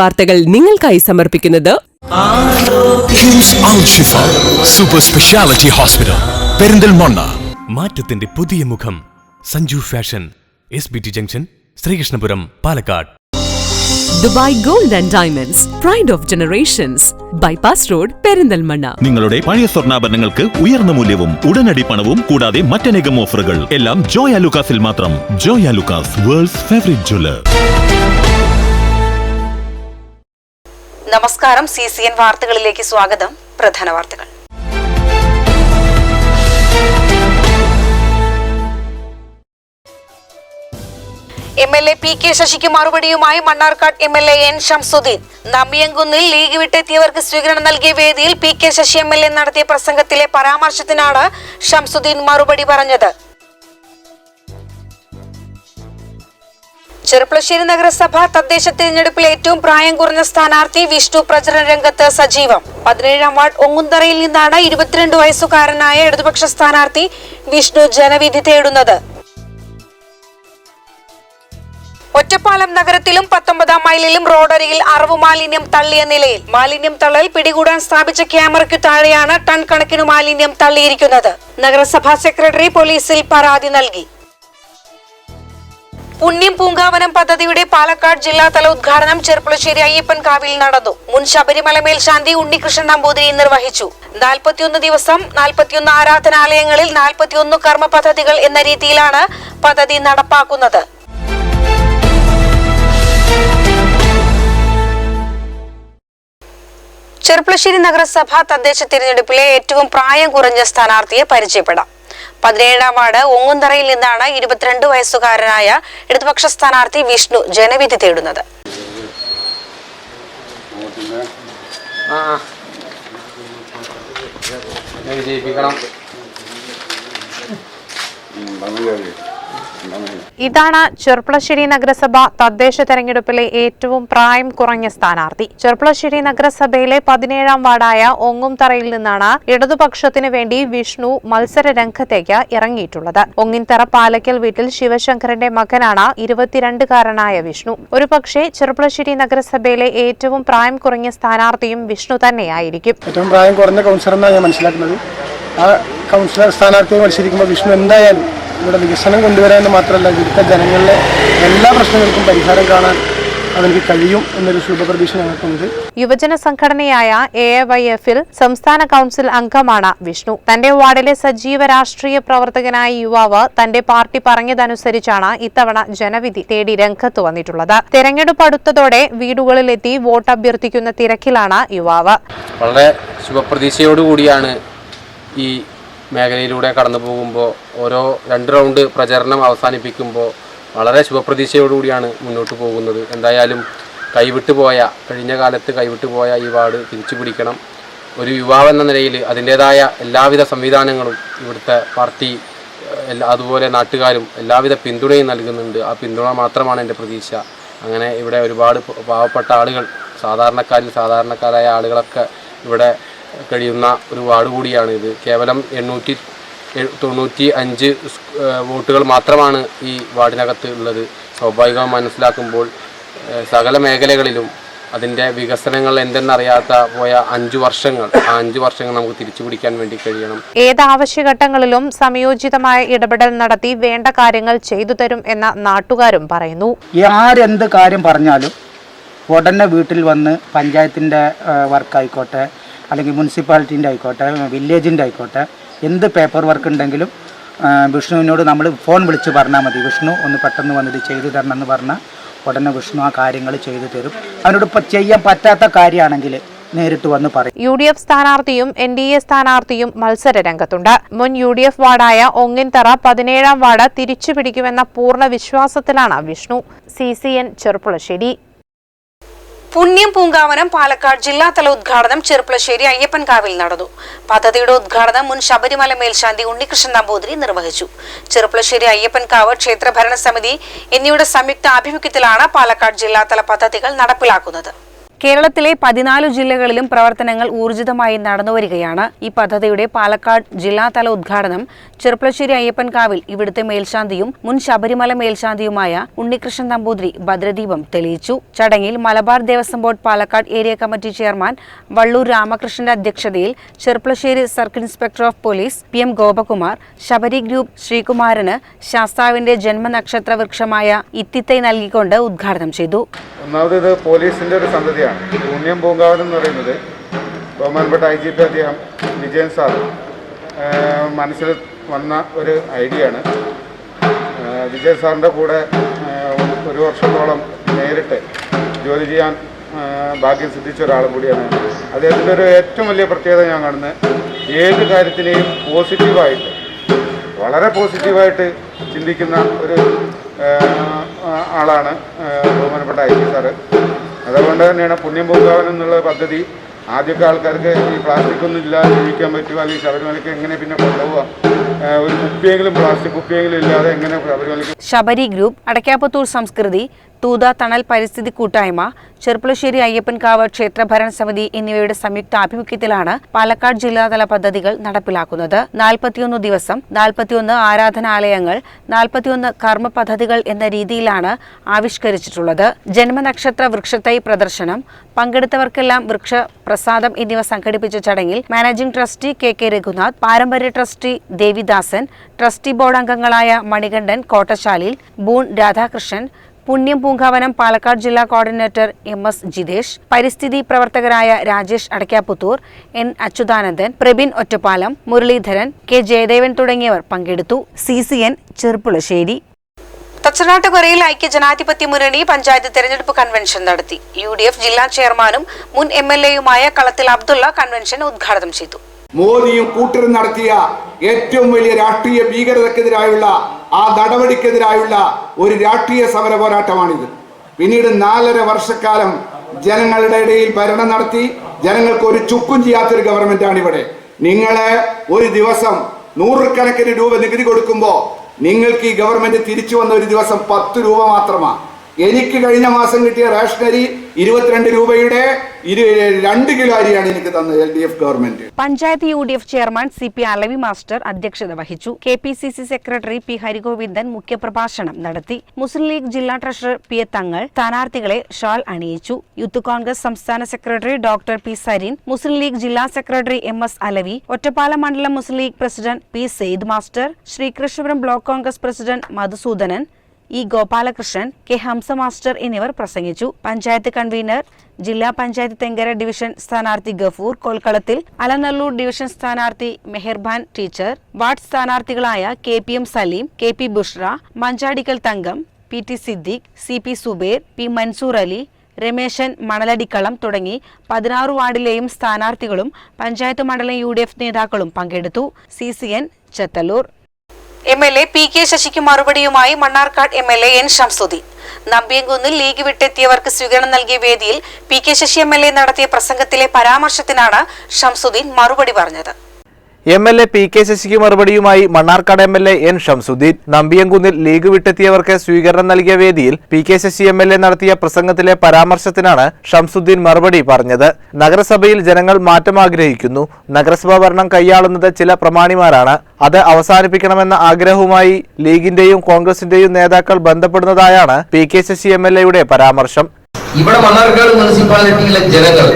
വാർത്തകൾ നിങ്ങൾക്കായി സമർപ്പിക്കുന്നത് KIMS Al Shifa super speciality hospital Perinthalmanna. മാറ്റത്തിന്റെ പുതിയ മുഖം. Sanju fashion S B T junction Sreekrishnapuram Palakkad. Dubai gold and diamonds pride of generations bypass road Perinthalmanna. നിങ്ങളുടെ പഴയ സ്വർണാഭരണങ്ങൾക്ക് ഉയർന്ന മൂല്യവും ഉടനടി പണവും കൂടാതെ മറ്റനേകം ഓഫറുകൾ. എല്ലാം ജോയ ലുക്കാസിൽ മാത്രം. Joyalukkas world's favourite jeweller നമസ്കാരം. സി സി എൻ വാർത്തകളിലേക്ക് സ്വാഗതം. പ്രധാന വാർത്തകൾ. M L A P K ശശിക്ക് മറുപടിയുമായി Mannarkkad M L A N Shamsudheen നമ്പിയങ്കുന്നിൽ League വിട്ടെത്തിയവർക്ക് സ്വീകരണം നൽകിയ വേദിയിൽ P K Sasi M L A നടത്തിയ പ്രസംഗത്തിലെ പരാമർശത്തിനാണ് ഷംസുദ്ദീൻ മറുപടി പറഞ്ഞത്. ചെറുപ്പളശ്ശേരി നഗരസഭ തദ്ദേശ തിരഞ്ഞെടുപ്പിൽ ഏറ്റവും പ്രായം കുറഞ്ഞ സ്ഥാനാർത്ഥി വിഷ്ണു പ്രചരണ രംഗത്ത് സജീവം. പതിനേഴാം വാർഡ് ഒങ്ങുന്തറയിൽ നിന്നാണ് ഇരുപത്തിരണ്ട് വയസ്സുകാരനായ ഇടതുപക്ഷ സ്ഥാനാർത്ഥി വിഷ്ണു ജനവിധി തേടുന്നത്. ഒറ്റപ്പാലം നഗരത്തിലും പത്തൊമ്പതാം മൈലിലും റോഡരികിൽ അറവ് മാലിന്യം തള്ളിയ നിലയിൽ മാലിന്യം തള്ളൽ പിടികൂടാൻ സ്ഥാപിച്ച ക്യാമറയ്ക്ക് താഴെയാണ് ടൺ കണക്കിന് മാലിന്യം തള്ളിയിരിക്കുന്നത്. നഗരസഭാ സെക്രട്ടറി പോലീസിൽ പരാതി നൽകി. പുണ്യം പൂങ്കാവനം പദ്ധതിയുടെ പാലക്കാട് ജില്ലാതല ഉദ്ഘാടനം ചെറുപ്പുളശ്ശേരി അയ്യപ്പൻ കാവിൽ നടന്നു. മുൻ ശബരിമല മേൽശാന്തി ഉണ്ണികൃഷ്ണൻ നമ്പൂതിരി നിർവഹിച്ചു. നാൽപ്പത്തിയൊന്ന് ദിവസം നാൽപ്പത്തിയൊന്ന് ആരാധനാലയങ്ങളിൽ നാൽപ്പത്തിയൊന്ന് കർമ്മ പദ്ധതികൾ എന്ന രീതിയിലാണ് പദ്ധതി നടപ്പാക്കുന്നത്. ചെറുപ്പുളശ്ശേരി നഗരസഭ തദ്ദേശ തിരഞ്ഞെടുപ്പിലെ ഏറ്റവും പ്രായം കുറഞ്ഞ സ്ഥാനാർത്ഥിയെ പരിചയപ്പെടാം. പതിനേഴാം വാർഡ് ഒങ്ങുന്തറയിൽ നിന്നാണ് ഇരുപത്തിരണ്ട് വയസ്സുകാരനായ ഇടതുപക്ഷ സ്ഥാനാർത്ഥി വിഷ്ണു ജനവിധി തേടുന്നത്. ആ ആ. എന്നെ വിജയിപ്പിക്കണം ഇതാണ് ചെർപ്പളശ്ശേരി നഗരസഭ തദ്ദേശ തെരഞ്ഞെടുപ്പിലെ ഏറ്റവും പ്രായം കുറഞ്ഞ സ്ഥാനാർത്ഥി. ചെർപ്പളശ്ശേരി നഗരസഭയിലെ പതിനേഴാം വാർഡായ ഒങ്ങുംതറയിൽ നിന്നാണ് ഇടതുപക്ഷത്തിന് വേണ്ടി വിഷ്ണു മത്സര രംഗത്തേക്ക് ഇറങ്ങിയിട്ടുള്ളത്. ഒങ്ങിൻതറ പാലക്കൽ വീട്ടിൽ ശിവശങ്കരന്റെ മകനാണ് ഇരുപത്തിരണ്ടുകാരനായ വിഷ്ണു. ഒരുപക്ഷെ ചെറുപ്പളശ്ശേരി നഗരസഭയിലെ ഏറ്റവും പ്രായം കുറഞ്ഞ സ്ഥാനാർത്ഥിയും വിഷ്ണു തന്നെയായിരിക്കും. ഏറ്റവും പ്രായം കുറഞ്ഞ കൗൺസിലർ എന്നാണ് ഞാൻ മനസ്സിലാക്കുന്നത്. ആ കൗൺസിലർ സ്ഥാനാർത്ഥിയെ മത്സരിക്കുമ്പോൾ വിഷ്ണു എന്തായാലും ഇവിടെ വികസനം കൊണ്ടുവരാമെന്ന് മാത്രമല്ല ഇവിടുത്തെ ജനങ്ങളിലെ എല്ലാ പ്രശ്നങ്ങൾക്കും പരിഹാരം കാണാൻ അവർക്ക് കഴിയും എന്നൊരു ശുഭപ്രതീക്ഷ ഞങ്ങൾക്കുണ്ട്. യുവജന സംഘടനയായ എ വൈ എഫിൽ സംസ്ഥാന കൗൺസിൽ അംഗമാണ് വിഷ്ണു. തന്റെ വാർഡിലെ സജീവ രാഷ്ട്രീയ പ്രവർത്തകനായ യുവാവ് തന്റെ പാർട്ടി പറഞ്ഞതനുസരിച്ചാണ് ഇത്തവണ ജനവിധി തേടി രംഗത്ത് വന്നിട്ടുള്ളത്. തെരഞ്ഞെടുപ്പ് അടുത്തതോടെ വീടുകളിലെത്തി വോട്ട് അഭ്യർത്ഥിക്കുന്ന തിരക്കിലാണ് യുവാവ്. വളരെ ശുഭപ്രതീക്ഷയോടുകൂടിയാണ് ഈ മേഖലയിലൂടെ കടന്നു പോകുമ്പോൾ ഓരോ രണ്ട് റൗണ്ട് പ്രചരണം അവസാനിപ്പിക്കുമ്പോൾ വളരെ ശുഭപ്രതീക്ഷയോടുകൂടിയാണ് മുന്നോട്ട് പോകുന്നത്. എന്തായാലും കൈവിട്ടു പോയ കഴിഞ്ഞ കാലത്ത് കൈവിട്ടു പോയ ഈ വാർഡ് തിരിച്ചു പിടിക്കണം ഒരു യുവാവ് എന്ന നിലയിൽ അതിന്റേതായ എല്ലാവിധ സംവിധാനങ്ങളും ഇവിടുത്തെ പാർട്ടി അതുപോലെ നാട്ടുകാരും എല്ലാവിധ പിന്തുണയും നൽകുന്നുണ്ട്. ആ പിന്തുണ മാത്രമാണ് എന്റെ പ്രതീക്ഷ. അങ്ങനെ ഇവിടെ ഒരുപാട് പാവപ്പെട്ട ആളുകൾ സാധാരണക്കാരിൽ സാധാരണക്കാരായ ആളുകളൊക്കെ ഇവിടെ കഴിയുന്ന ഒരു വാർഡ് കൂടിയാണ് ഇത് കേവലം എണ്ണൂറ്റി തൊണ്ണൂറ്റി അഞ്ച് വോട്ടുകൾ മാത്രമാണ് ഈ വാർഡിനകത്ത് ഉള്ളത്. സ്വാഭാവികം മനസ്സിലാക്കുമ്പോൾ സകല മേഖലകളിലും അതിന്റെ വികസനങ്ങൾ എന്തെന്നറിയാത്ത പോയ അഞ്ചു വർഷങ്ങൾ ആ അഞ്ചു വർഷങ്ങൾ നമുക്ക് തിരിച്ചു പിടിക്കാൻ വേണ്ടി കഴിയണം. ഏത് ആവശ്യഘട്ടങ്ങളിലും സമയോചിതമായ ഇടപെടൽ നടത്തി വേണ്ട കാര്യങ്ങൾ ചെയ്തു തരും എന്ന നാട്ടുകാരും പറയുന്നു. ആരെന്ത് കാര്യം പറഞ്ഞാലും ഉടനെ വീട്ടിൽ വന്ന് പഞ്ചായത്തിന്റെ വർക്കായിക്കോട്ടെ അല്ലെങ്കിൽ മുനിസിപ്പാലിറ്റീന്റെ ആയിക്കോട്ടെ വില്ലേജിന്റെ ആയിക്കോട്ടെ എന്ത് പേപ്പർ വർക്ക് ഉണ്ടെങ്കിലും വിഷ്ണുവിനോട് നമ്മൾ ഫോൺ വിളിച്ച് പറഞ്ഞാൽ മതി. വിഷ്ണു ഒന്ന് പെട്ടെന്ന് വന്നിട്ട് ചെയ്തു തരണം എന്ന് പറഞ്ഞാൽ ഉടനെ വിഷ്ണു ആ കാര്യങ്ങൾ ചെയ്തു തരും. അവനോട് ഇപ്പം ചെയ്യാൻ പറ്റാത്ത കാര്യമാണെങ്കിൽ നേരിട്ട് വന്ന് പറയും. യു ഡി എഫ് സ്ഥാനാർത്ഥിയും എൻ ഡി എ സ്ഥാനാർത്ഥിയും മത്സര രംഗത്തുണ്ട്. മുൻ യു ഡി എഫ് വാർഡായ ഒങ്ങിൻതറ പതിനേഴാം വാർഡ് തിരിച്ചു പിടിക്കുമെന്ന പൂർണ വിശ്വാസത്തിലാണ് Vishnu. C C N Cherpulassery. Punyam Poonkavanam Palakkad ജില്ലാതല ഉദ്ഘാടനം ചെറുപ്പളശ്ശേരി അയ്യപ്പൻകാവിൽ നടന്നു. പദ്ധതിയുടെ ഉദ്ഘാടനം മുൻ ശബരിമല മേൽശാന്തി ഉണ്ണികൃഷ്ണൻ നമ്പൂതിരി നിർവഹിച്ചു. ചെറുപ്പളശ്ശേരി അയ്യപ്പൻകാവ് ക്ഷേത്ര ഭരണസമിതി എന്നിവയുടെ സംയുക്ത ആഭിമുഖ്യത്തിലാണ് പാലക്കാട് ജില്ലാതല പദ്ധതികൾ നടപ്പിലാക്കുന്നത്. കേരളത്തിലെ പതിനാല് ജില്ലകളിലും പ്രവർത്തനങ്ങൾ ഊർജിതമായി നടന്നുവരികയാണ് ഈ പദ്ധതിയുടെ പാലക്കാട് ജില്ലാതല ഉദ്ഘാടനം ചെറുപ്പളശ്ശേരി അയ്യപ്പൻകാവിൽ ഇവിടുത്തെ മേൽശാന്തിയും മുൻ ശബരിമല മേൽശാന്തിയുമായ ഉണ്ണികൃഷ്ണൻ നമ്പൂതിരി ഭദ്രദീപം തെളിയിച്ചു. ചടങ്ങിൽ Malabar Devaswom board Palakkad area committee chairman Valloor രാമകൃഷ്ണന്റെ അധ്യക്ഷതയിൽ Cherpulassery circle inspector of police P M Gopakumar Sabari group Sreekumaran ശാസ്താവിന്റെ ജന്മനക്ഷത്ര വൃക്ഷമായ ഇത്തിത്തൈ നൽകിക്കൊണ്ട് ഉദ്ഘാടനം ചെയ്തു. ഒന്നാമത് ഇത് പോലീസിന്റെ ഒരു സന്തതിയാണ് പുണ്യം പൂങ്കാവനം എന്ന് പറയുന്നത് ബഹുമാനപ്പെട്ട ഐ ജി പി അദ്ദേഹം വിജയൻ സാർ മനസ്സിൽ വന്ന ഒരു ഐഡിയ ആണ്. വിജയൻ സാറിന്റെ കൂടെ ഒരു വർഷത്തോളം നേരിട്ട് ജോലി ചെയ്യാൻ ഭാഗ്യം സിദ്ധിച്ച ഒരാളും കൂടിയാണ് അദ്ദേഹത്തിന്റെ ഒരു ഏറ്റവും വലിയ പ്രത്യേകത ഞാൻ കാണുന്നത് ഏത് കാര്യത്തിനെയും പോസിറ്റീവായിട്ട് വളരെ പോസിറ്റീവായിട്ട് ചിന്തിക്കുന്ന ഒരു ആളാണ് ബഹുമാനപ്പെട്ട ഐ ജി സാറ്. അതുകൊണ്ട് തന്നെയാണ് പുണ്യം പൂക്കാവൻ എന്നുള്ള പദ്ധതി ആദ്യമൊക്കെ ആൾക്കാർക്ക് ഈ പ്ലാസ്റ്റിക് ഒന്നും ഇല്ലാതെ ജീവിക്കാൻ പറ്റുമോ അല്ലെങ്കിൽ ശബരിമലയ്ക്ക് എങ്ങനെ പിന്നെ കൊണ്ടുപോകാം ഒരു കുപ്പിയെങ്കിലും പ്ലാസ്റ്റിക് കുപ്പിയെങ്കിലും ഇല്ലാതെ എങ്ങനെ ശബരിമലയ്ക്ക് ശബരി ഗ്രൂപ്പ് അടയ്ക്കാപ്പത്തൂർ സംസ്കൃതി തൂത തണൽ പരിസ്ഥിതി കൂട്ടായ്മ ചെർപ്പുളശ്ശേരി അയ്യപ്പൻകാവ് ക്ഷേത്ര ഭരണ സമിതി എന്നിവയുടെ സംയുക്ത ആഭിമുഖ്യത്തിലാണ് പാലക്കാട് ജില്ലാതല പദ്ധതികൾ നടപ്പിലാക്കുന്നത്. നാൽപ്പത്തിയൊന്ന് ദിവസം നാൽപ്പത്തിയൊന്ന് ആരാധനാലയങ്ങൾ നാൽപ്പത്തിയൊന്ന് കർമ്മ പദ്ധതികൾ എന്ന രീതിയിലാണ് ആവിഷ്കരിച്ചിട്ടുള്ളത്. ജന്മനക്ഷത്ര വൃക്ഷത്തൈ പ്രദർശനം പങ്കെടുത്തവർക്കെല്ലാം വൃക്ഷ പ്രസാദം എന്നിവ സംഘടിപ്പിച്ച ചടങ്ങിൽ managing trustee K K Raghunath പാരമ്പര്യ ട്രസ്റ്റി ദേവിദാസൻ ട്രസ്റ്റി ബോർഡ് അംഗങ്ങളായ മണികണ്ഠൻ കോട്ടശാലിൽ ബൂൺ രാധാകൃഷ്ണൻ പുണ്യം പൂങ്കാവനം പാലക്കാട് ജില്ലാ കോർഡിനേറ്റർ എം എസ് ജിതേഷ് പരിസ്ഥിതി പ്രവർത്തകരായ രാജേഷ് അടക്കാപ്പുത്തൂർ എൻ അച്യുതാനന്ദൻ പ്രബിൻ ഒറ്റപ്പാലം മുരളീധരൻ കെ ജയദേവൻ തുടങ്ങിയവർ പങ്കെടുത്തു. C C N Cherpulassery. തച്ചനാട്ടുകരയിൽ ഐക്യ ജനാധിപത്യ മുന്നണി പഞ്ചായത്ത് തെരഞ്ഞെടുപ്പ് കൺവെൻഷൻ നടത്തി. യു ജില്ലാ ചെയർമാനും മുൻ എം എൽ എയുമായ കളത്തിൽ അബ്ദുള്ള കൺവെൻഷൻ ഉദ്ഘാടനം ചെയ്തു. മോദിയും കൂട്ടരും നടത്തിയ ഏറ്റവും വലിയ രാഷ്ട്രീയ ഭീകരതക്കെതിരായുള്ള ആ നടപടിക്കെതിരായുള്ള ഒരു രാഷ്ട്രീയ സമര പോരാട്ടമാണിത്. പിന്നീട് നാലര വർഷക്കാലം ജനങ്ങളുടെ ഇടയിൽ ഭരണം നടത്തി ജനങ്ങൾക്ക് ഒരു ചുക്കും ചെയ്യാത്തൊരു ഗവൺമെന്റാണ് ഇവിടെ നിങ്ങളെ ഒരു ദിവസം നൂറുകണക്കിന് രൂപ നികുതി കൊടുക്കുമ്പോൾ നിങ്ങൾക്ക് ഈ ഗവൺമെന്റ് തിരിച്ചു വന്ന ഒരു ദിവസം പത്ത് രൂപ മാത്രമാണ് എനിക്ക് കഴിഞ്ഞ മാസം കിട്ടിയ റേഷൻ അരി ഇരുപത്തിരണ്ട് രൂപയുടെ രണ്ട് കിലോ അരിയാണ് എനിക്ക് തന്നത് L D F government. Panchayat U D F chairman C P Alavi master അധ്യക്ഷത വഹിച്ചു. K P C C secretary P Harigovindan മുഖ്യപ്രഭാഷണം നടത്തി. മുസ്ലിം ലീഗ് ജില്ലാ ട്രഷറർ പി എ തങ്ങൾ സ്ഥാനാർത്ഥികളെ ഷാൾ അണിയിച്ചു. യൂത്ത് കോൺഗ്രസ് സംസ്ഥാന secretary doctor P Sarin Muslim League ജില്ലാ secretary M S Alavi Ottapalam മണ്ഡലം Muslim League president P Sayed master Sreekrishnapuram block Congress president Madhusoodanan E Gopalakrishnan K Hamsa master എന്നിവർ പ്രസംഗിച്ചു. Panchayat convener ജില്ലാ panchayat Thenkara division സ്ഥാനാർത്ഥി Gafoor കൊൽക്കളത്തിൽ Alanallur division സ്ഥാനാർത്ഥി Meharban teacher ward സ്ഥാനാർത്ഥികളായ K P M Saleem K P Bushra Manjadikkal Thankam P T Siddique C P Zubair P Mansoor Ali Rameshan Manaladikkalam തുടങ്ങി പതിനാറ് വാർഡിലെയും സ്ഥാനാർത്ഥികളും പഞ്ചായത്ത് മണ്ഡലം യു നേതാക്കളും പങ്കെടുത്തു. C C N Chethallur. M L A P K ശശിക്ക് മറുപടിയുമായി Mannarkkad M L A N Shamsudheen നമ്പിയങ്കുന്നിൽ League വിട്ടെത്തിയവർക്ക് സ്വീകരണം നൽകിയ വേദിയിൽ P K Sasi M L A നടത്തിയ പ്രസംഗത്തിലെ പരാമർശത്തിനാണ് ഷംസുദ്ദീൻ മറുപടി പറഞ്ഞത്. M L A P K ശശിക്ക് മറുപടിയുമായി Mannarkkad M L A N Shamsudheen. നമ്പിയങ്കുന്നിൽ League വിട്ടെത്തിയവർക്ക് സ്വീകരണം നൽകിയ വേദിയിൽ P K Sasi M L A നടത്തിയ പ്രസംഗത്തിലെ പരാമർശത്തിനാണ് ഷംസുദ്ദീൻ മറുപടി പറഞ്ഞത്. നഗരസഭയിൽ ജനങ്ങൾ മാറ്റം ആഗ്രഹിക്കുന്നു. നഗരസഭാ ഭരണം കൈയാളുന്നത് ചില പ്രമാണിമാരാണ്. അത് അവസാനിപ്പിക്കണമെന്ന ആഗ്രഹവുമായി ലീഗിന്റെയും കോൺഗ്രസിന്റെയും നേതാക്കൾ ബന്ധപ്പെടുന്നതായാണ് P K Sasi M L എയുടെ പരാമർശം. ഇവിടെ മണ്ണാർക്കാട് മുനിസിപ്പാലിറ്റിയിലെ ജനങ്ങൾ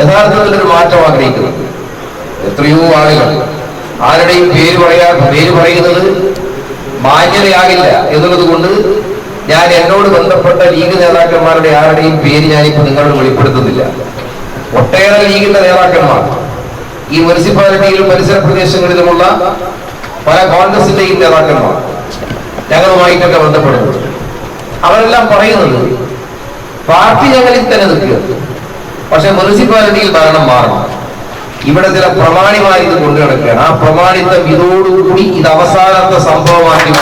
യഥാർത്ഥത്തിൽ ഒരു മാറ്റം ആഗ്രഹിക്കുന്നു. എത്രയോ ആളുകൾ. ആരുടെയും പേര് പറയാ പേര് പറയുന്നത് മാന്യതയാകില്ല എന്നുള്ളത് കൊണ്ട് ഞാൻ എന്നോട് ബന്ധപ്പെട്ട ലീഗ് നേതാക്കന്മാരുടെ ആരുടെയും പേര് ഞാനിപ്പോൾ നിങ്ങളോട് വെളിപ്പെടുത്തുന്നില്ല. ഒട്ടേറെ ലീഗിന്റെ നേതാക്കന്മാർ. ഈ മുനിസിപ്പാലിറ്റിയിലും പരിസര പ്രദേശങ്ങളിലുമുള്ള പല കോൺഗ്രസിന്റെയും നേതാക്കന്മാർ ഞങ്ങളുമായിട്ടൊക്കെ ബന്ധപ്പെടുന്നു. അവരെല്ലാം പറയുന്നത് പാർട്ടി ഞങ്ങളിൽ തന്നെ നിൽക്കുക പക്ഷെ മുനിസിപ്പാലിറ്റിയിൽ ഭരണം മാറണം. ഇവിടെ ചില പ്രമാണിമാർ ഇത് കൊണ്ടു നടക്കുകയാണ്. ആ പ്രമാണിത്വം ഇതോടുകൂടി ഇത് അവസാനത്തെ സംഭവമാക്കി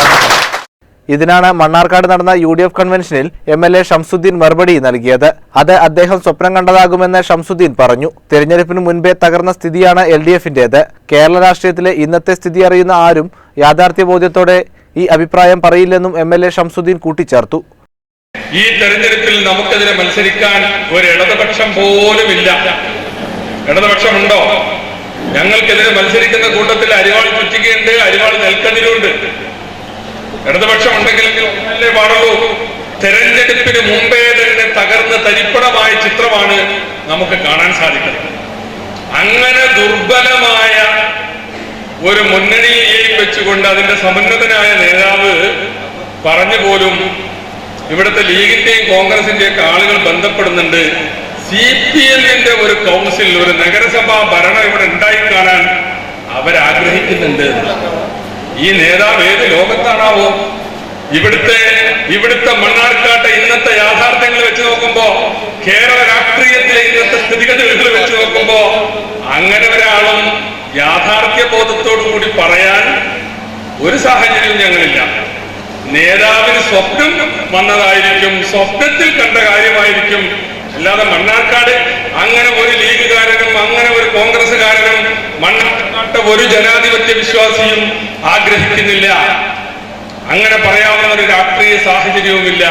ഇതിനാണ് മണ്ണാർക്കാട് നടന്ന യു ഡി എഫ് കൺവെൻഷനിൽ എം എൽ എ ഷംസുദ്ദീൻ മറുപടി നൽകിയത്. അത് അദ്ദേഹം സ്വപ്നം കണ്ടതാകുമെന്ന് ഷംസുദ്ദീൻ പറഞ്ഞു. തെരഞ്ഞെടുപ്പിന് മുൻപേ തകർന്ന സ്ഥിതിയാണ് എൽ ഡി എഫിന്റേത് കേരള രാഷ്ട്രീയത്തിലെ ഇന്നത്തെ സ്ഥിതി അറിയുന്ന ആരും യാഥാർത്ഥ്യ യാഥാർത്ഥ്യബോധ്യത്തോടെ ഈ അഭിപ്രായം പറയില്ലെന്നും എം എൽ എ ഷംസുദ്ദീൻ കൂട്ടിച്ചേർത്തു. ഈ തെരഞ്ഞെടുപ്പിൽ നമുക്കെതിരെ മത്സരിക്കാൻ ഒരു ഇടതുപക്ഷം പോലുമില്ല. ഇടതുപക്ഷമുണ്ടോ? ഞങ്ങൾക്കെതിരെ മത്സരിക്കുന്ന കൂട്ടത്തിൽ അരിവാൾ ചുറ്റികയുണ്ട് അരിവാൾ നെൽക്കതിരുണ്ട്. ഇടതുപക്ഷം ഉണ്ടെങ്കിൽ പാടുള്ളൂ? തെരഞ്ഞെടുപ്പിന് മുമ്പേ തന്നെ തകർന്ന് തരിപ്പണമായ ചിത്രമാണ് നമുക്ക് കാണാൻ സാധിക്കുന്നത്. അങ്ങനെ ദുർബലമായ ഒരു മുന്നണിയെയും വെച്ചുകൊണ്ട് അതിന്റെ സമുന്നതനായ നേതാവ് പറഞ്ഞു പോലും ഇവിടുത്തെ ലീഗിന്റെയും കോൺഗ്രസിന്റെയും ഒക്കെ ആളുകൾ ബന്ധപ്പെടുന്നുണ്ട്. സി പി എല്ലിന്റെ ഒരു കൗൺസിൽ ഒരു നഗരസഭാ ഭരണം ഇവിടെ ഉണ്ടായി കാണാൻ അവരാഗ്രഹിക്കുന്നുണ്ട്. ഈ നേതാവ് ഏത് ലോകത്താണാവോ? ഇവിടുത്തെ ഇവിടുത്തെ മണ്ണാർക്കാട്ടെ ഇന്നത്തെ യാഥാർത്ഥ്യങ്ങൾ വെച്ച് നോക്കുമ്പോ കേരള രാഷ്ട്രീയത്തിലെ ഇന്നത്തെ സ്ഥിതിഗതികൾ വെച്ച് നോക്കുമ്പോ അങ്ങനെ ഒരാളും യാഥാർത്ഥ്യ ബോധത്തോടു കൂടി പറയാൻ ഒരു സാഹചര്യവും ഞങ്ങളില്ല. നേതാവിന് സ്വപ്നം വന്നതായിരിക്കും സ്വപ്നത്തിൽ കണ്ട കാര്യമായിരിക്കും അല്ലാതെ മണ്ണാർക്കാട് അങ്ങനെ ഒരു ലീഗുകാരനും അങ്ങനെ ഒരു കോൺഗ്രസ്സുകാരനും മണ്ണാർക്കാട്ട ഒരു ജനാധിപത്യ വിശ്വാസിയും ആഗ്രഹിക്കുന്നില്ല. അങ്ങനെ പറയാവുന്ന ഒരു രാഷ്ട്രീയ സാഹചര്യവുമില്ല.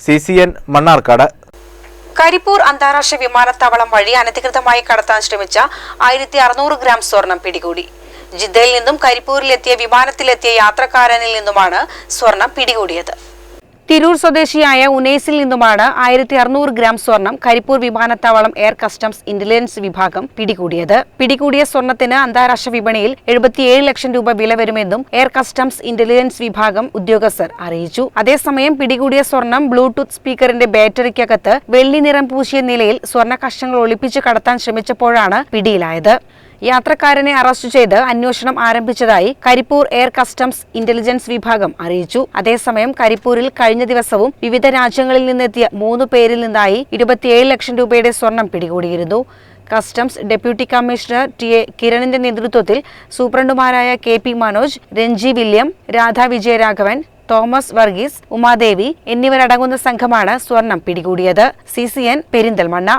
C C N Mannarkkad. Karipur അന്താരാഷ്ട്ര വിമാനത്താവളം വഴി അനധികൃതമായി കടത്താൻ ശ്രമിച്ച ആയിരത്തി അറുന്നൂറ് ഗ്രാം സ്വർണം പിടികൂടി. ജിദ്ദയിൽ നിന്നും കരിപ്പൂരിലെത്തിയ വിമാനത്തിലെത്തിയ യാത്രക്കാരനിൽ നിന്നുമാണ് സ്വർണം പിടികൂടിയത്. തിരൂർ സ്വദേശിയായ ഉനൈസിൽ നിന്നുമാണ് ആയിരത്തി അറുന്നൂറ് ഗ്രാം സ്വർണം കരിപ്പൂർ വിമാനത്താവളം എയർ കസ്റ്റംസ് ഇന്റലിജൻസ് വിഭാഗം പിടികൂടിയത്. പിടികൂടിയ സ്വർണത്തിന് അന്താരാഷ്ട്ര വിപണിയിൽ എഴുപത്തിയേഴ് ലക്ഷം രൂപ വില വരുമെന്നും എയർ കസ്റ്റംസ് ഇന്റലിജൻസ് വിഭാഗം ഉദ്യോഗസ്ഥർ അറിയിച്ചു. അതേസമയം പിടികൂടിയ സ്വർണം ബ്ലൂടൂത്ത് സ്പീക്കറിന്റെ ബാറ്ററിക്കകത്ത് വെള്ളി നിറം പൂശിയ നിലയിൽ സ്വർണ കഷ്ണങ്ങൾ ഒളിപ്പിച്ച് കടത്താൻ ശ്രമിച്ചപ്പോഴാണ് പിടിയിലായത്. യാത്രക്കാരനെ അറസ്റ്റ് ചെയ്ത് അന്വേഷണം ആരംഭിച്ചതായി കരിപ്പൂർ എയർ കസ്റ്റംസ് ഇന്റലിജൻസ് വിഭാഗം അറിയിച്ചു. അതേസമയം കരിപ്പൂരിൽ കഴിഞ്ഞ ദിവസവും വിവിധ രാജ്യങ്ങളിൽ നിന്നെത്തിയ മൂന്ന് പേരിൽ നിന്നായി ഇരുപത്തിയേഴ് ലക്ഷം രൂപയുടെ സ്വർണം പിടികൂടിയിരുന്നു. Customs deputy commissioner T A കിരണിന്റെ നേതൃത്വത്തിൽ സൂപ്രണ്ടുമാരായ K P Manoj Ranji William Radha Vijayaraghavan Thomas Varghese Umadevi എന്നിവരടങ്ങുന്ന സംഘമാണ് സ്വർണം പിടികൂടിയത്. C C N Perinthalmanna.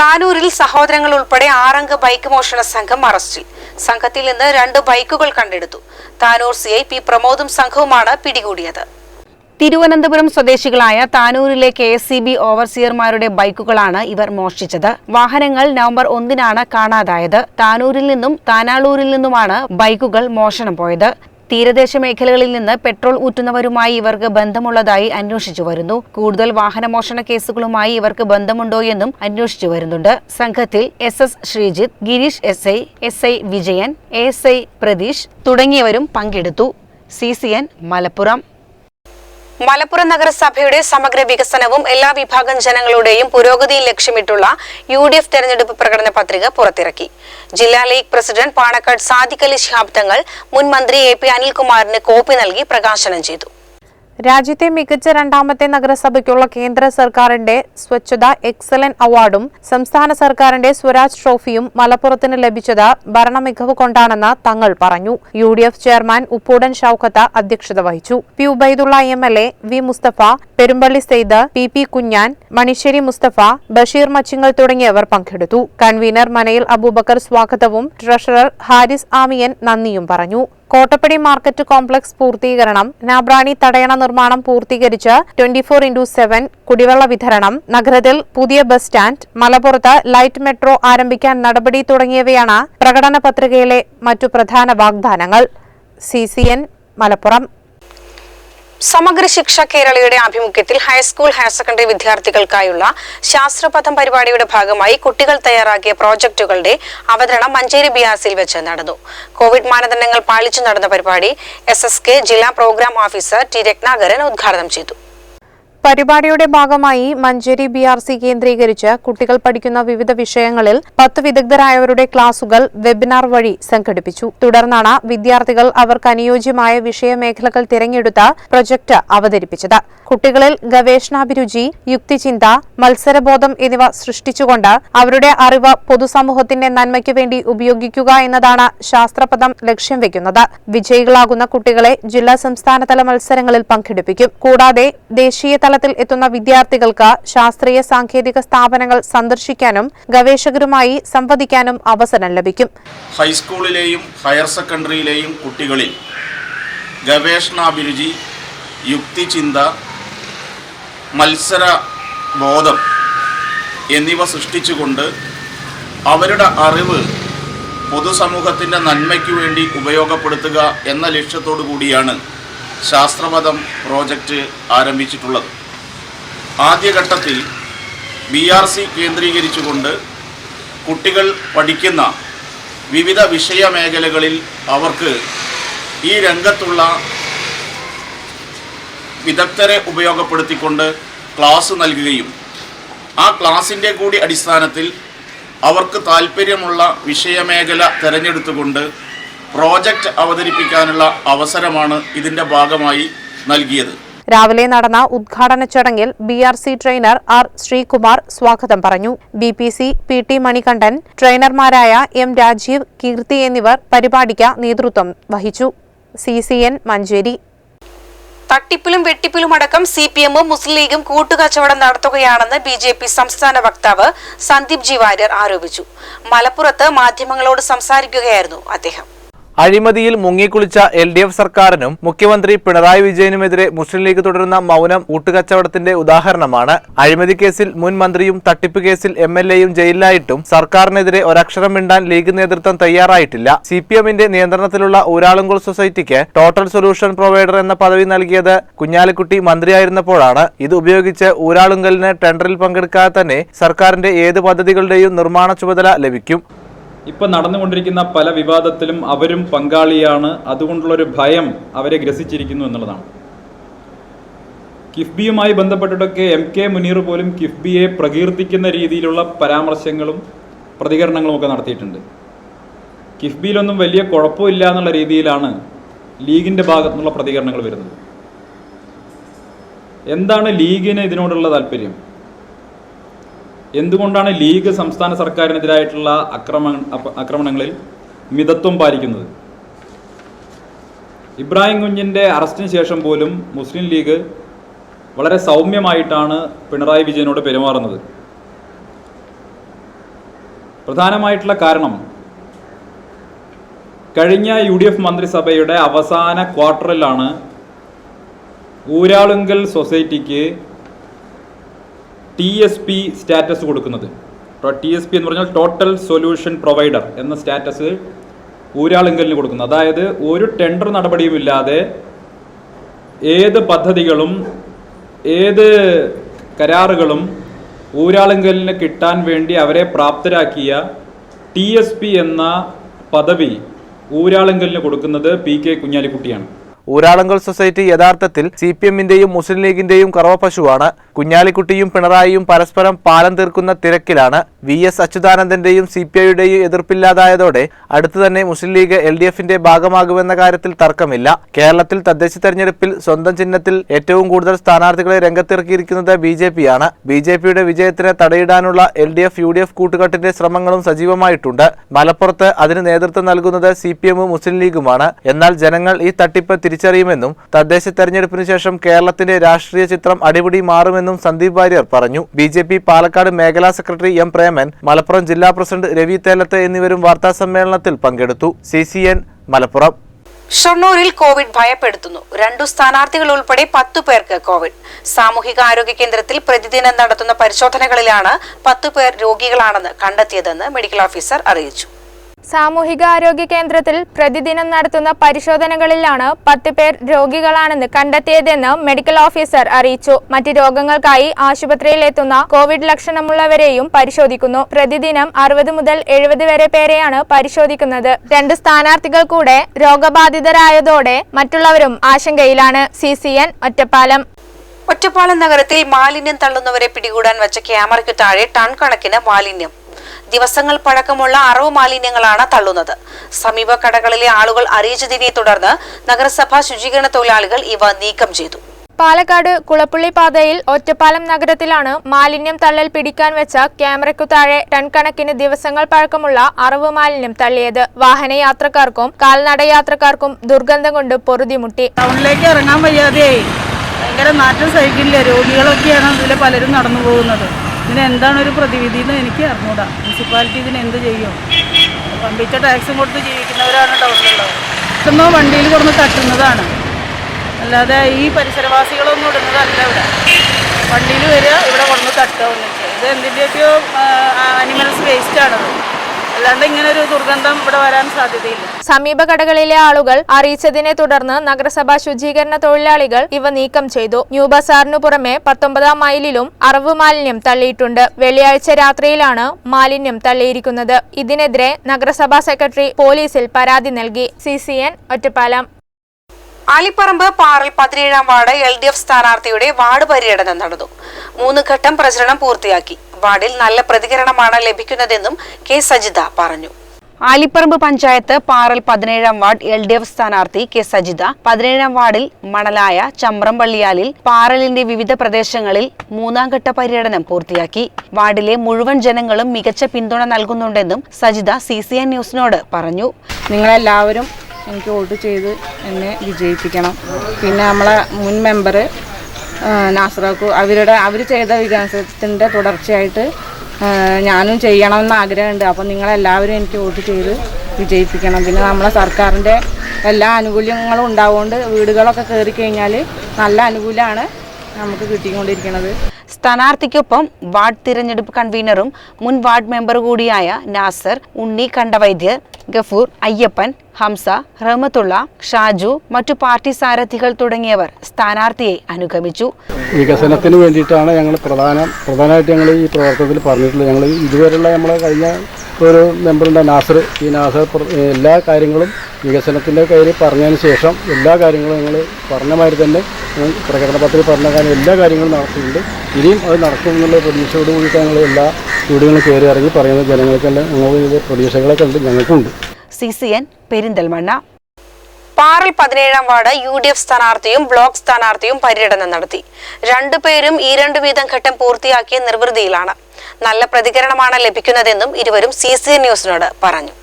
താനൂരിൽ സഹോദരങ്ങൾ ഉൾപ്പെടെ ആറംഗ ബൈക്ക് മോഷണ സംഘം അറസ്റ്റിൽ. സംഘത്തിൽ നിന്ന് രണ്ട് ബൈക്കുകൾ കണ്ടെടുത്തു. താനൂർ സി ഐ പി പ്രമോദും സംഘവുമാണ് പിടികൂടിയത്. തിരുവനന്തപുരം സ്വദേശികളായ താനൂരിലെ കെ എസ് സി ബി ഓവർസിയർമാരുടെ ബൈക്കുകളാണ് ഇവർ മോഷ്ടിച്ചത്. വാഹനങ്ങൾ നവംബർ ഒന്നിനാണ് കാണാതായത്. താനൂരിൽ നിന്നും താനാളൂരിൽ നിന്നുമാണ് ബൈക്കുകൾ മോഷണം പോയത്. തീരദേശ മേഖലകളിൽ നിന്ന് പെട്രോൾ ഊറ്റുന്നവരുമായി ഇവർക്ക് ബന്ധമുള്ളതായി അന്വേഷിച്ചു വരുന്നു. കൂടുതൽ വാഹനമോഷണ കേസുകളുമായി ഇവർക്ക് ബന്ധമുണ്ടോ എന്നും അന്വേഷിച്ചു വരുന്നുണ്ട്. സംഘത്തിൽ S S Sreejith Gireesh S I S I Vijayan S I Pratheesh തുടങ്ങിയവരും പങ്കെടുത്തു. C C N Malappuram. Malappuram നഗരസഭയുടെ സമഗ്ര വികസനവും എല്ലാ വിഭാഗം ജനങ്ങളുടെയും പുരോഗതിയും ലക്ഷ്യമിട്ടുള്ള യു ഡി എഫ് തെരഞ്ഞെടുപ്പ് പ്രകടന പത്രിക പുറത്തിറക്കി. ജില്ലാ ലീഗ് പ്രസിഡന്റ് പാണക്കാട് സാദിഖലി അലി ശിഹാബ് തങ്ങൾ മുൻ മന്ത്രി എ പി അനിൽകുമാറിന് കോപ്പി നൽകി പ്രകാശനം ചെയ്തു. രാജ്യത്തെ മികച്ച രണ്ടാമത്തെ നഗരസഭയ്ക്കുള്ള കേന്ദ്ര സർക്കാരിന്റെ സ്വച്ഛത എക്സലൻ അവാർഡും സംസ്ഥാന സർക്കാരിന്റെ സ്വരാജ് ട്രോഫിയും മലപ്പുറത്തിന് ലഭിച്ചത് ഭരണമികവ് കൊണ്ടാണെന്ന് തങ്ങൾ പറഞ്ഞു. U D F chairman Uppoodan Shoukath അധ്യക്ഷത വഹിച്ചു. P Ubaidulla M L A V Musthafa Perumballi Saeed P P Kunhan Manissery Musthafa Basheer Machingal തുടങ്ങിയവർ പങ്കെടുത്തു. കൺവീനർ മനയിൽ അബൂബക്കർ സ്വാഗതവും ട്രഷറർ ഹാരിസ് ആമിയൻ നന്ദിയും പറഞ്ഞു. കോട്ടപ്പടി മാർക്കറ്റ് കോംപ്ലക്സ് പൂർത്തീകരണം നാബ്രാണി തടയണ നിർമ്മാണം പൂർത്തീകരിച്ച് ട്വന്റി ഫോർ ഇന്റു സെവൻ കുടിവെള്ള വിതരണം നഗരത്തിൽ പുതിയ ബസ് സ്റ്റാൻഡ് മലപ്പുറത്ത് ലൈറ്റ് മെട്രോ ആരംഭിക്കാൻ നടപടി തുടങ്ങിയവയാണ് പ്രകടന പത്രികയിലെ മറ്റു പ്രധാന വാഗ്ദാനങ്ങൾ. സി മലപ്പുറം. സമഗ്ര ശിക്ഷ കേരളയുടെ ആഭിമുഖ്യത്തിൽ ഹൈസ്കൂൾ ഹയർ സെക്കൻഡറി വിദ്യാർത്ഥികൾക്കായുള്ള ശാസ്ത്രപഥം പരിപാടിയുടെ ഭാഗമായി കുട്ടികൾ തയ്യാറാക്കിയ പ്രോജക്റ്റുകളുടെ അവതരണം മഞ്ചേരി ബിയാസിൽ വെച്ച് നടന്നു. കോവിഡ് മാനദണ്ഡങ്ങൾ പാലിച്ചു നടന്ന പരിപാടി എസ് ജില്ലാ പ്രോഗ്രാം ഓഫീസർ ടി രത്നാകരൻ ഉദ്ഘാടനം ചെയ്തു. പരിപാടിയുടെ ഭാഗമായി മഞ്ചേരി ബി ആർ സി കേന്ദ്രീകരിച്ച് കുട്ടികൾ പഠിക്കുന്ന വിവിധ വിഷയങ്ങളിൽ പത്ത് വിദഗ്ധരായവരുടെ ക്ലാസുകൾ വെബിനാർ വഴി സംഘടിപ്പിച്ചു. തുടർന്നാണ് വിദ്യാർത്ഥികൾ അവർക്ക് അനുയോജ്യമായ വിഷയമേഖലകൾ തിരഞ്ഞെടുത്ത പ്രൊജക്ട് അവതരിപ്പിച്ചത്. കുട്ടികളിൽ ഗവേഷണാഭിരുചി യുക്തിചിന്ത മത്സരബോധം എന്നിവ സൃഷ്ടിച്ചുകൊണ്ട് അവരുടെ അറിവ് പൊതുസമൂഹത്തിന്റെ നന്മയ്ക്കു വേണ്ടി ഉപയോഗിക്കുക എന്നതാണ് ശാസ്ത്രപദം ലക്ഷ്യം വെക്കുന്നത്. വിജയികളാകുന്ന കുട്ടികളെ ജില്ലാ സംസ്ഥാനതല മത്സരങ്ങളിൽ പങ്കെടുപ്പിക്കും. കൂടാതെ ദേശീയ തലത്തിൽ എത്തുന്ന വിദ്യാർത്ഥികൾക്ക് ശാസ്ത്രീയ സാങ്കേതിക സ്ഥാപനങ്ങൾ സന്ദർശിക്കാനും ഗവേഷകരുമായി സംവദിക്കാനും അവസരം ലഭിക്കും. ഹൈസ്കൂളിലെയും ഹയർ സെക്കൻഡറിയിലെയും കുട്ടികളിൽ ഗവേഷണാഭിരുചി യുക്തിചിന്ത മത്സര ബോധം എന്നിവ സൃഷ്ടിച്ചുകൊണ്ട് അവരുടെ അറിവ് പൊതുസമൂഹത്തിന്റെ നന്മയ്ക്ക് വേണ്ടി ഉപയോഗപ്പെടുത്തുക എന്ന ലക്ഷ്യത്തോടു കൂടിയാണ് ശാസ്ത്രപഥം പ്രോജക്റ്റ് ആരംഭിച്ചിട്ടുള്ളത്. ആദ്യഘട്ടത്തിൽ ബി ആർ സി കേന്ദ്രീകരിച്ചുകൊണ്ട് കുട്ടികൾ പഠിക്കുന്ന വിവിധ വിഷയമേഖലകളിൽ അവർക്ക് ഈ രംഗത്തുള്ള വിദഗ്ധരെ ഉപയോഗപ്പെടുത്തിക്കൊണ്ട് ക്ലാസ് നൽകുകയും ആ ക്ലാസിന്റെ കൂടി അടിസ്ഥാനത്തിൽ അവർക്ക് താല്പര്യമുള്ള വിഷയമേഖല തിരഞ്ഞെടുത്തുകൊണ്ട് പ്രോജക്റ്റ് അവതരിപ്പിക്കാനുള്ള അവസരമാണ് ഇതിന്റെ ഭാഗമായി നൽകിയത്. രാവിലെ നടന്ന ഉദ്ഘാടന ചടങ്ങിൽ B R C trainer R Sreekumar സ്വാഗതം പറഞ്ഞു. B P C P T Manikandan ട്രെയിനർമാരായ M Rajeev Keerthi എന്നിവർ പരിപാടിക്ക് നേതൃത്വം വഹിച്ചു. C C N Manjeri. തട്ടിപ്പിലും വെട്ടിപ്പിലും അടക്കം സി പി എമ്മും മുസ്ലിം ലീഗും കൂട്ടുകച്ചവടം നടത്തുകയാണെന്ന് ബി ജെ പി സംസ്ഥാന വക്താവ് സന്ദീപ് ജി വാര്യർ ആരോപിച്ചു. മലപ്പുറത്ത് മാധ്യമങ്ങളോട് സംസാരിക്കുകയായിരുന്നു അദ്ദേഹം. അഴിമതിയിൽ മുങ്ങിക്കുളിച്ച എൽ ഡി എഫ് സർക്കാരിനും മുഖ്യമന്ത്രി പിണറായി വിജയനുമെതിരെ മുസ്ലിം ലീഗ് തുടരുന്ന മൗനം ഊട്ടുകച്ചവടത്തിന്റെ ഉദാഹരണമാണ്. അഴിമതി കേസിൽ മുൻ മന്ത്രിയും തട്ടിപ്പ് കേസിൽ എം എൽ എയും ജയിലിലായിട്ടും സർക്കാരിനെതിരെ ഒരക്ഷരം മിണ്ടാൻ ലീഗ് നേതൃത്വം തയ്യാറായിട്ടില്ല. സി പി എമ്മിന്റെ നിയന്ത്രണത്തിലുള്ള ഊരാളുങ്കോൾ സൊസൈറ്റിക്ക് ടോട്ടൽ സൊല്യൂഷൻ പ്രൊവൈഡർ എന്ന പദവി നൽകിയത് കുഞ്ഞാലിക്കുട്ടി മന്ത്രിയായിരുന്നപ്പോഴാണ്. ഇത് ഉപയോഗിച്ച് ഊരാളുങ്കലിന് ടെൻഡറിൽ പങ്കെടുക്കാതെ തന്നെ സർക്കാരിന്റെ ഏത് പദ്ധതികളുടെയും നിർമ്മാണ ചുമതല ലഭിക്കും. ഇപ്പം നടന്നുകൊണ്ടിരിക്കുന്ന പല വിവാദത്തിലും അവരും പങ്കാളിയാണ്. അതുകൊണ്ടുള്ളൊരു ഭയം അവരെ ഗ്രസിച്ചിരിക്കുന്നു എന്നുള്ളതാണ്. കിഫ്ബിയുമായി ബന്ധപ്പെട്ടിട്ടൊക്കെ എം കെ മുനീർ പോലും കിഫ്ബിയെ പ്രകീർത്തിക്കുന്ന രീതിയിലുള്ള പരാമർശങ്ങളും പ്രതികരണങ്ങളും ഒക്കെ നടത്തിയിട്ടുണ്ട്. കിഫ്ബിയിലൊന്നും വലിയ കുഴപ്പമില്ല എന്നുള്ള രീതിയിലാണ് ലീഗിന്റെ ഭാഗത്തു നിന്നുള്ള പ്രതികരണങ്ങൾ വരുന്നത്. എന്താണ് ലീഗിന് ഇതിനോടുള്ള താല്പര്യം? എന്തുകൊണ്ടാണ് ലീഗ് സംസ്ഥാന സർക്കാരിനെതിരായിട്ടുള്ള അക്രമ ആക്രമണങ്ങളിൽ മിതത്വം പാലിക്കുന്നത്? ഇബ്രാഹിം കുഞ്ഞിന്റെ അറസ്റ്റിന് ശേഷം പോലും മുസ്ലിം ലീഗ് വളരെ സൗമ്യമായിട്ടാണ് പിണറായി വിജയനോട് പെരുമാറുന്നത്. പ്രധാനമായിട്ടുള്ള കാരണം കഴിഞ്ഞ യു ഡി എഫ് മന്ത്രിസഭയുടെ അവസാന ക്വാർട്ടറിലാണ് ഊരാളുങ്കൽ സൊസൈറ്റിക്ക് ടി എസ് പി സ്റ്റാറ്റസ് കൊടുക്കുന്നത്. ടി എസ് പി എന്ന് പറഞ്ഞാൽ ടോട്ടൽ സൊല്യൂഷൻ പ്രൊവൈഡർ എന്ന സ്റ്റാറ്റസ് ഊരാളുങ്കലിന് കൊടുക്കുന്നത് അതായത് ഒരു ടെൻഡർ നടപടിയും ഇല്ലാതെ ഏത് പദ്ധതികളും ഏത് കരാറുകളും ഊരാളുങ്കലിന് കിട്ടാൻ വേണ്ടി അവരെ പ്രാപ്തരാക്കിയ ടി എസ് പി എന്ന പദവി ഊരാളുങ്കലിന് കൊടുക്കുന്നത് പി കെ കുഞ്ഞാലിക്കുട്ടിയാണ്. ഊരാളങ്കൽ സൊസൈറ്റി യഥാർത്ഥത്തിൽ സി പി എമ്മിന്റെയും മുസ്ലിം ലീഗിന്റെയും കറവപ്പശുവാണ്. കുഞ്ഞാലിക്കുട്ടിയും പിണറായിയും പരസ്പരം പാലം തീർക്കുന്ന തിരക്കിലാണ് വി എസ് അച്യുതാനന്ദന്റെയും സി പി ഐയുടെയും എതിർപ്പില്ലാതായതോടെ അടുത്തു തന്നെ മുസ്ലിം ലീഗ് എൽ ഡി എഫിന്റെ ഭാഗമാകുമെന്ന കാര്യത്തിൽ തർക്കമില്ല. കേരളത്തിൽ തദ്ദേശ തെരഞ്ഞെടുപ്പിൽ സ്വന്തം ചിഹ്നത്തിൽ ഏറ്റവും കൂടുതൽ സ്ഥാനാർത്ഥികളെ രംഗത്തിറക്കിയിരിക്കുന്നത് ബി ജെ പിയാണ് ബി ജെ പിയുടെ വിജയത്തിന് തടയിടാനുള്ള L D F U D F കൂട്ടുകെട്ടിന്റെ ശ്രമങ്ങളും സജീവമായിട്ടുണ്ട്. മലപ്പുറത്ത് അതിന് നേതൃത്വം നൽകുന്നത് സി പി എമ്മും മുസ്ലിം ലീഗുമാണ്. എന്നാൽ ജനങ്ങൾ ഈ തട്ടിപ്പ് തിരിച്ചറിയുമെന്നും തദ്ദേശ തെരഞ്ഞെടുപ്പിന് ശേഷം കേരളത്തിന്റെ രാഷ്ട്രീയ ചിത്രം അടിപിടി മാറുമെന്നും സന്ദീപ് വാര്യർ പറഞ്ഞു. ബി ജെ പി പാലക്കാട് മേഖലാ സെക്രട്ടറി എം പ്രേമൻ മലപ്പുറം ജില്ലാ പ്രസിഡന്റ് രവി തേലത്ത് എന്നിവരും വാർത്താ സമ്മേളനത്തിൽ പങ്കെടുത്തു. C C N Malappuram. ഷൊർണൂരിൽ Covid ഭയപ്പെടുത്തുന്നു. രണ്ടു സ്ഥാനാർത്ഥികൾ ഉൾപ്പെടെ പത്തു പേർക്ക് കോവിഡ്. സാമൂഹിക ആരോഗ്യ കേന്ദ്രത്തിൽ പ്രതിദിനം നടത്തുന്ന പരിശോധനകളിലാണ് പത്തു പേർ രോഗികളാണെന്ന് കണ്ടെത്തിയതെന്ന് മെഡിക്കൽ ഓഫീസർ അറിയിച്ചു. സാമൂഹികാരോഗ്യ കേന്ദ്രത്തിൽ പ്രതിദിനം നടത്തുന്ന പരിശോധനകളിലാണ് പത്ത് പേർ രോഗികളാണെന്ന് കണ്ടെത്തിയതെന്ന് മെഡിക്കൽ ഓഫീസർ അറിയിച്ചു. മറ്റ് രോഗങ്ങൾക്കായി ആശുപത്രിയിൽ എത്തുന്ന കോവിഡ് ലക്ഷണമുള്ളവരെയും പരിശോധിക്കുന്നു. പ്രതിദിനം അറുപത് മുതൽ എഴുപത് വരെ പേരെയാണ് പരിശോധിക്കുന്നത്. രണ്ട് സ്ഥാനാർത്ഥികൾ കൂടെ രോഗബാധിതരായതോടെ മറ്റുള്ളവരും ആശങ്കയിലാണ്. C C N Ottapalam. Ottapalam നഗരത്തിൽ മാലിന്യം തള്ളുന്നവരെ പിടികൂടാൻ വെച്ച ക്യാമറയ്ക്ക് താഴെ ടൺ കണക്കിന് മാലിന്യം. ദിവസങ്ങൾ പഴക്കമുള്ള അറവ് മാലിന്യങ്ങളാണ് തള്ളുന്നത്. സമീപ കടകളിലെ ആളുകൾ അറിയിച്ചതിനെ തുടർന്ന് നഗരസഭാ ശുചീകരണ തൊഴിലാളികൾ ഇവ നീക്കം ചെയ്തു. പാലക്കാട് കുളപ്പുള്ളി പാതയിൽ ഒറ്റപ്പാലം നഗരത്തിലാണ് മാലിന്യം തള്ളൽ പിടിക്കാൻ വെച്ച ക്യാമറയ്ക്കു താഴെ ടൺ കണക്കിന് ദിവസങ്ങൾ പഴക്കമുള്ള അറവ് മാലിന്യം തള്ളിയത്. വാഹനയാത്രക്കാർക്കും കാൽനടയാത്രക്കാർക്കും ദുർഗന്ധം കൊണ്ട് പൊറുതിമുട്ടി. ടൗണിലേക്ക് ഇറങ്ങാൻ വയ്യാതെ ഭയങ്കര നാറ്റം സഹിക്കില്ല. രോഗികളൊക്കെയാണ് ഇതിൽ പലരും നടന്നു പോകുന്നത് ഇതിന് എന്താണ് ഒരു പ്രതിവിധി എന്ന് എനിക്ക് അറിഞ്ഞൂടാ. മുനിസിപ്പാലിറ്റി ഇതിന് എന്ത് ചെയ്യും? പമ്പിച്ച ടാക്സും കൊടുത്ത് ജീവിക്കുന്നവരാണ് ടൗണിലുള്ളത് ഇതൊന്നോ വണ്ടിയിൽ കൊടുന്ന് തട്ടുന്നതാണ്. അല്ലാതെ ഈ പരിസരവാസികളൊന്നും ഇടുന്നതല്ല ഇവിടെ. വണ്ടിയിൽ വരിക ഇവിടെ കൊടുന്ന് തട്ടുക ഇത് എന്തിന്റെയൊക്കെയോ അനിമൽസ് വേസ്റ്റാണത് അല്ലാണ്ട് ഇങ്ങനെ ഒരു ദുർഗന്ധം ഇവിടെ വരാൻ സാധ്യതയില്ല. സമീപ കടകളിലെ ആളുകൾ അറിയിച്ചതിനെ തുടർന്ന് നഗരസഭാ ശുചീകരണ തൊഴിലാളികൾ ഇവ നീക്കം ചെയ്തു. ന്യൂ ബസാറിനു പുറമെ പത്തൊമ്പതാം മൈലിലും അറവ് മാലിന്യം തള്ളിയിട്ടുണ്ട്. വെള്ളിയാഴ്ച രാത്രിയിലാണ് മാലിന്യം തള്ളിയിരിക്കുന്നത്. ഇതിനെതിരെ നഗരസഭാ സെക്രട്ടറി പോലീസിൽ പരാതി നൽകി. C C N Ottapalam. Alipparamba Paral പതിനേഴാം വാർഡ് എൽ ഡി എഫ് സ്ഥാനാർത്ഥിയുടെ വാർഡ് പര്യടനം നടന്നു. മൂന്ന് ഘട്ടം പ്രചരണം പൂർത്തിയാക്കി. വാർഡിൽ നല്ല പ്രതികരണമാണ് ലഭിക്കുന്നതെന്നും കെ സജിത പറഞ്ഞു. ആലിപ്പറമ്പ് പഞ്ചായത്ത് പാറൽ പതിനേഴാം വാർഡ് എൽ ഡി എഫ് സ്ഥാനാർത്ഥി കെ സജിത പതിനേഴാം വാർഡിൽ മണലായ ചമ്രംപള്ളിയാലിൽ പാറലിന്റെ വിവിധ പ്രദേശങ്ങളിൽ മൂന്നാം ഘട്ട പര്യടനം പൂർത്തിയാക്കി. വാർഡിലെ മുഴുവൻ ജനങ്ങളും മികച്ച പിന്തുണ നൽകുന്നുണ്ടെന്നും സജിത സി സി എൻ ന്യൂസിനോട് പറഞ്ഞു. നിങ്ങളെല്ലാവരും എനിക്ക് വോട്ട് ചെയ്ത് എന്നെ വിജയിപ്പിക്കണം. പിന്നെ നമ്മളെ മുൻ മെമ്പർ നാസറാക്കു. അവരുടെ അവർ ചെയ്ത വികാസത്തിന്റെ തുടർച്ചയായിട്ട് ഞാനും ചെയ്യണമെന്ന് ആഗ്രഹമുണ്ട്. അപ്പോൾ നിങ്ങളെല്ലാവരും എനിക്ക് വോട്ട് ചെയ്ത് വിജയിപ്പിക്കണം. പിന്നെ നമ്മളെ സർക്കാരിന്റെ എല്ലാ ആനുകൂല്യങ്ങളും ഉണ്ടാവുകൊണ്ട് വീടുകളൊക്കെ കയറി കഴിഞ്ഞാൽ നല്ല അനുകൂലമാണ് നമുക്ക് കിട്ടിക്കൊണ്ടിരിക്കുന്നത് സ്ഥാനാർത്ഥിക്കൊപ്പം വാർഡ് തിരഞ്ഞെടുപ്പ് കൺവീനറും മുൻ വാർഡ് മെമ്പർ കൂടിയായ നാസർ ഉണ്ണി കണ്ടവൈദ്യർ ഗഫൂർ അയ്യപ്പൻ ഹംസ റഹമത്തുള്ള ഷാജു മറ്റു പാർട്ടി സാരഥികൾ തുടങ്ങിയവർ സ്ഥാനാർത്ഥിയെ അനുഗമിച്ചു. വികസനത്തിന് വേണ്ടിയിട്ടാണ് ഞങ്ങൾ പ്രധാന പ്രധാനമായിട്ട് ഞങ്ങൾ ഈ പ്രവർത്തനത്തിൽ പറഞ്ഞിട്ടുള്ളത്. ഞങ്ങൾ ഇതുവരെയുള്ള നമ്മൾ കഴിഞ്ഞ ഒരു മെമ്പറുണ്ട് നാസർ. ഈ നാസർ എല്ലാ കാര്യങ്ങളും വികസനത്തിന്റെ കയ്യിൽ പറഞ്ഞതിന് ശേഷം എല്ലാ കാര്യങ്ങളും ഞങ്ങൾ പറഞ്ഞ മാതിരി തന്നെ പ്രകടന പത്രത്തിൽ പറഞ്ഞ കാര്യം എല്ലാ കാര്യങ്ങളും നടത്തുന്നുണ്ട് ഇനിയും അത് നടക്കുമെന്നുള്ള പ്രതീക്ഷയോട് കൂടിയിട്ട് ഞങ്ങൾ എല്ലാ വീടുകളും കയറി ഇറങ്ങി പറയുന്ന ജനങ്ങൾക്കെല്ലാം ഞങ്ങൾ പ്രതീക്ഷകളൊക്കെ ഉണ്ട് ഞങ്ങൾക്കുണ്ട്. C C N Perinthalmanna. Paral പതിനേഴാം വാർഡ് യു ഡി എഫ് സ്ഥാനാർത്ഥിയും ബ്ലോക്ക് സ്ഥാനാർത്ഥിയും പര്യടനം നടത്തി. രണ്ടുപേരും ഈ രണ്ടു വീതം ഘട്ടം പൂർത്തിയാക്കിയ നിർവൃതിയിലാണ്. നല്ല പ്രതികരണമാണ് ലഭിക്കുന്നതെന്നും ഇരുവരും സി സി എൻ ന്യൂസിനോട് പറഞ്ഞു.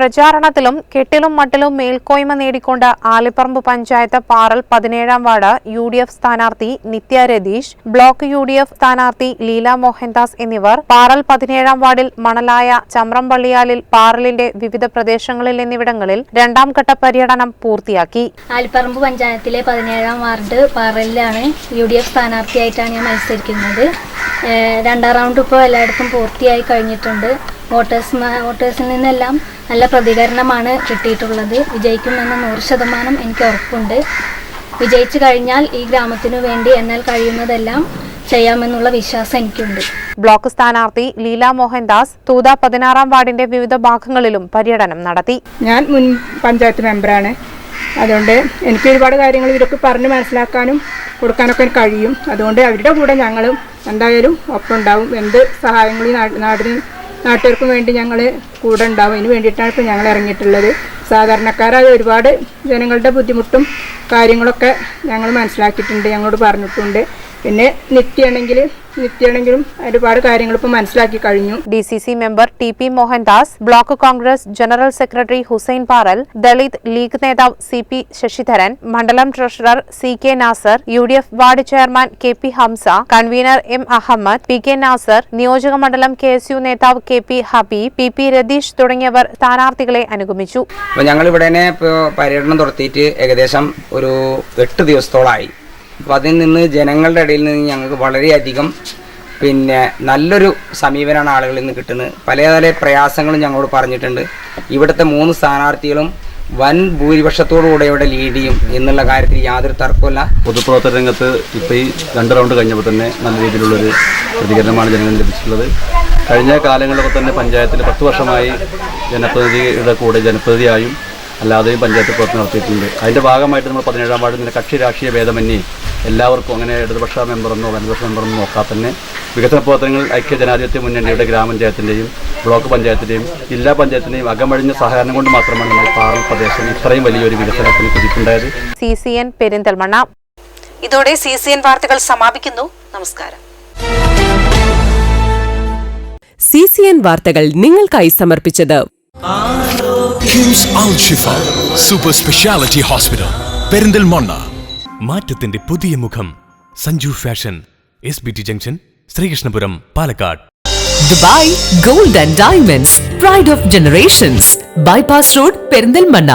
പ്രചാരണത്തിലും കെട്ടിലും മട്ടിലും മേൽക്കോയ്മ നേടിക്കൊണ്ട് ആലിപ്പറമ്പ് പഞ്ചായത്ത് പാറൽ പതിനേഴാം വാർഡ് യു ഡി എഫ് സ്ഥാനാർത്ഥി Nithya Ratheesh block U D F സ്ഥാനാർത്ഥി ലീല മോഹൻദാസ് എന്നിവർ പാറൽ പതിനേഴാം വാർഡിൽ മണലായ ചമ്രംപള്ളിയാലിൽ പാറലിന്റെ വിവിധ പ്രദേശങ്ങളിൽ എന്നിവിടങ്ങളിൽ രണ്ടാം ഘട്ട പര്യടനം പൂർത്തിയാക്കി. ആലിപ്പറമ്പ് പഞ്ചായത്തിലെ പതിനേഴാം വാർഡ് പാറലിലാണ് യു ഡി എഫ് സ്ഥാനാർത്ഥിയായിട്ടാണ് ഞാൻ മത്സരിക്കുന്നത്. രണ്ടാം റൗണ്ട് ഇപ്പോൾ എല്ലായിടത്തും പൂർത്തിയായി കഴിഞ്ഞിട്ടുണ്ട്. വോട്ടേഴ്സ് വോട്ടേഴ്സിൽ നിന്നെല്ലാം നല്ല പ്രതികരണമാണ് കിട്ടിയിട്ടുള്ളത്. വിജയിക്കുമെന്ന് നൂറ് ശതമാനം എനിക്ക് ഉറപ്പുണ്ട്. വിജയിച്ചു കഴിഞ്ഞാൽ ഈ ഗ്രാമത്തിനു വേണ്ടി എന്നാൽ കഴിയുന്നതെല്ലാം ചെയ്യാമെന്നുള്ള വിശ്വാസം എനിക്കുണ്ട്. ബ്ലോക്ക് സ്ഥാനാർത്ഥി ലീല മോഹൻദാസ് തൂത പതിനാറാം വാർഡിന്റെ വിവിധ ഭാഗങ്ങളിലും പര്യടനം നടത്തി. ഞാൻ മുൻ പഞ്ചായത്ത് മെമ്പറാണ്. അതുകൊണ്ട് എനിക്ക് ഒരുപാട് കാര്യങ്ങൾ ഇവരൊക്കെ പറഞ്ഞ് മനസ്സിലാക്കാനും കൊടുക്കാനൊക്കെ കഴിയും. അതുകൊണ്ട് അവരുടെ കൂടെ ഞങ്ങളും എന്തായാലും ഒപ്പം ഉണ്ടാവും എന്ത് സഹായങ്ങളും നാടിന് നാട്ടുകാർക്കും വേണ്ടി ഞങ്ങൾ കൂടെ ഉണ്ടാവും. ഇതിന് വേണ്ടിയിട്ടാണ് ഇപ്പോൾ ഞങ്ങൾ ഇറങ്ങിയിട്ടുള്ളത്. സാധാരണക്കാരായ ഒരുപാട് ജനങ്ങളുടെ ബുദ്ധിമുട്ടും കാര്യങ്ങളൊക്കെ ഞങ്ങൾ മനസ്സിലാക്കിയിട്ടുണ്ട് ഞങ്ങളോട് പറഞ്ഞിട്ടുണ്ട്. പിന്നെ നിത്യാണെങ്കിൽ നിത്യാണെങ്കിലും ഒരുപാട് കാര്യങ്ങൾ ഇപ്പോൾ മനസ്സിലാക്കി കഴിഞ്ഞു. D C C member T P Mohandas block Congress general secretary Hussain Paral Dalit League നേതാവ് സി പി ശശിധരൻ മണ്ഡലം treasurer C K Nasar U D F ward chairman K P Hamsa convener M Ahammed P K Nasar നിയോജക മണ്ഡലം K S U നേതാവ് K P Habeeb P P Ratheesh തുടങ്ങിയവർ സ്ഥാനാർത്ഥികളെ അനുഗമിച്ചു. ഞങ്ങൾ ഇവിടെ പര്യടനം നടത്തിയിട്ട് ഏകദേശം ഒരു എട്ട് ദിവസത്തോളമായി അപ്പോൾ അതിൽ നിന്ന് ജനങ്ങളുടെ ഇടയിൽ നിന്ന് ഞങ്ങൾക്ക് വളരെയധികം പിന്നെ നല്ലൊരു സമീപനമാണ് ആളുകളിൽ നിന്ന് കിട്ടുന്നത്. പല പല പ്രയാസങ്ങളും ഞങ്ങളോട് പറഞ്ഞിട്ടുണ്ട്. ഇവിടുത്തെ മൂന്ന് സ്ഥാനാർത്ഥികളും വൻ ഭൂരിപക്ഷത്തോടുകൂടെ ഇവിടെ ലീഡ് ചെയ്യും എന്നുള്ള കാര്യത്തിൽ യാതൊരു തർക്കമില്ല പൊതുപ്രവർത്തന രംഗത്ത് ഇപ്പോൾ ഈ രണ്ട് റൗണ്ട് കഴിഞ്ഞപ്പോൾ തന്നെ നല്ല രീതിയിലുള്ളൊരു പ്രതികരണമാണ് ജനങ്ങൾ ലഭിച്ചിട്ടുള്ളത്. കഴിഞ്ഞ കാലങ്ങളിലൊക്കെ തന്നെ പഞ്ചായത്തിൽ പത്ത് വർഷമായി ജനപ്രതിനിധിയുടെ കൂടെ ജനപ്രതിനിധിയായും അല്ലാതെയും പഞ്ചായത്ത് പ്രവർത്തനം നടത്തിയിട്ടുണ്ട്. അതിന്റെ ഭാഗമായിട്ട് നമ്മൾ പതിനേഴാം വാർഡിൽ നിന്ന് കക്ഷി രാഷ്ട്രീയ ഭേദമന്യേ എല്ലാവർക്കും അങ്ങനെ ഇടതുപക്ഷ മെമ്പറെന്നോ വലതുപക്ഷ മെമ്പറെന്നോ നോക്കാതെ തന്നെ വികസന പ്രവർത്തനങ്ങൾ ഐക്യ ജനാധിപത്യ മുന്നണിയുടെ ഗ്രാമപഞ്ചായത്തിന്റെയും ബ്ലോക്ക് പഞ്ചായത്തിന്റെയും ജില്ലാ പഞ്ചായത്തിന്റെയും അകമഴിഞ്ഞ സഹകരണം കൊണ്ട് മാത്രമാണ് നമ്മൾ പാറൽ പ്രദേശം ഇത്രയും വലിയൊരു വികസനത്തിന് കുതിപ്പുണ്ടായത് സി സി എൻ പെരിന്തൽമണ്ണ. ഇതോടെ സി സി എൻ വാർത്തകൾ സമാപിക്കുന്നു. നമസ്കാരം. സി സി എൻ വാർത്തകൾ നിങ്ങൾക്കായി സമർപ്പിച്ചത് സൂപ്പർ സ്പെഷ്യാലിറ്റി ഹോസ്പിറ്റൽ പെരിന്തൽമണ്ണ മാറ്റത്തിന്റെ പുതിയ മുഖം Sanju fashion S B T junction Sreekrishnapuram Palakkad. Dubai gold and diamonds pride of generations bypass road Perinthalmanna